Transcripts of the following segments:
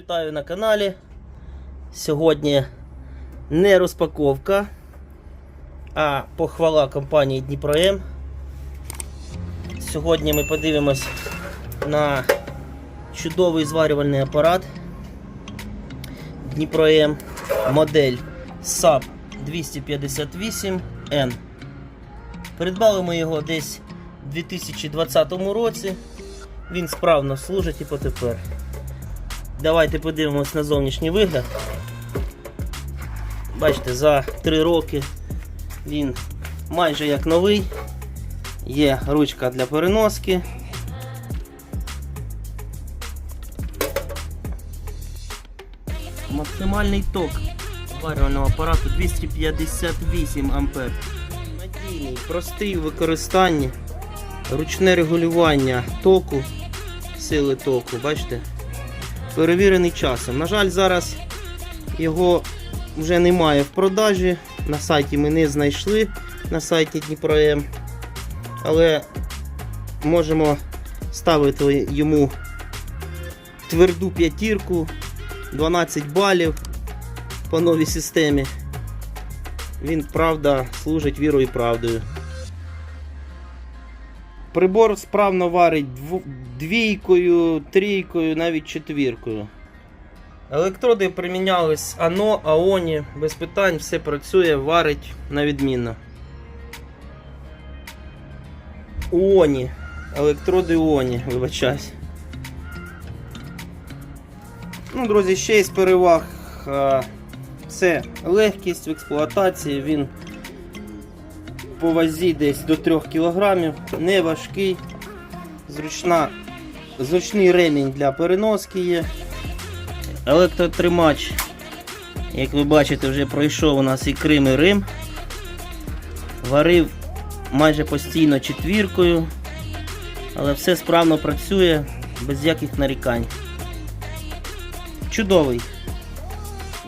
вітаю на каналі. Сьогодні не розпаковка, а похвала компанії Дніпром. Сьогодні ми подивимось на чудовий зварювальний апарат Дніпром модель SAP 258N. Придбали ми його десь у 2020 році. Він справно служить і потепер. Давайте подивимось на зовнішній вигляд. Бачите, за 3 роки він майже як новий. Є ручка для переноски. Максимальний ток зварювального апарату 258 ампер. Надійний, простий у використанні, ручне регулювання току, сили току, бачите? Перевірений часом. На жаль, зараз його вже немає в продажі. На сайті ми не знайшли на сайті Дніпром. Але можемо ставити йому тверду п'ятірку, 12 балів по новій системі. Він, правда, служить вірою і правдою. Прибор справно варить двійкою, трійкою, навіть четвіркою. Електроди примінялись ано, аоні, без питань, все працює, варить на відмінно. Уоні. Електроди Уоні, вибачаюсь. Ну, друзі, ще із переваг. Це легкість в експлуатації, він по вазі десь до 3 кг, не важкий, зручна, зручний ремінь для переноски є. Електротримач, як ви бачите, вже пройшов у нас і Крим, і Рим. Варив майже постійно четвіркою, але все справно працює без яких нарікань. Чудовий.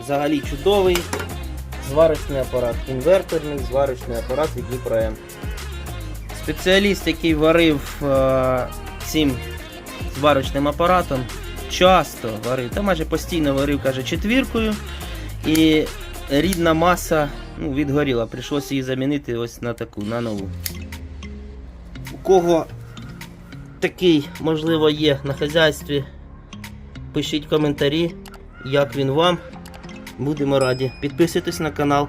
Взагалі чудовий зварочний апарат. Інверторний зварочний апарат від Дніпром. Спеціаліст, який варив е, цим зварочним апаратом, часто варив, та майже постійно варив, каже, четвіркою. І рідна маса ну, відгоріла. Прийшлося її замінити ось на таку, на нову. У кого такий, можливо, є на хазяйстві, пишіть коментарі, як він вам. Будемо раді. Підписуйтесь на канал.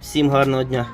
Всім гарного дня!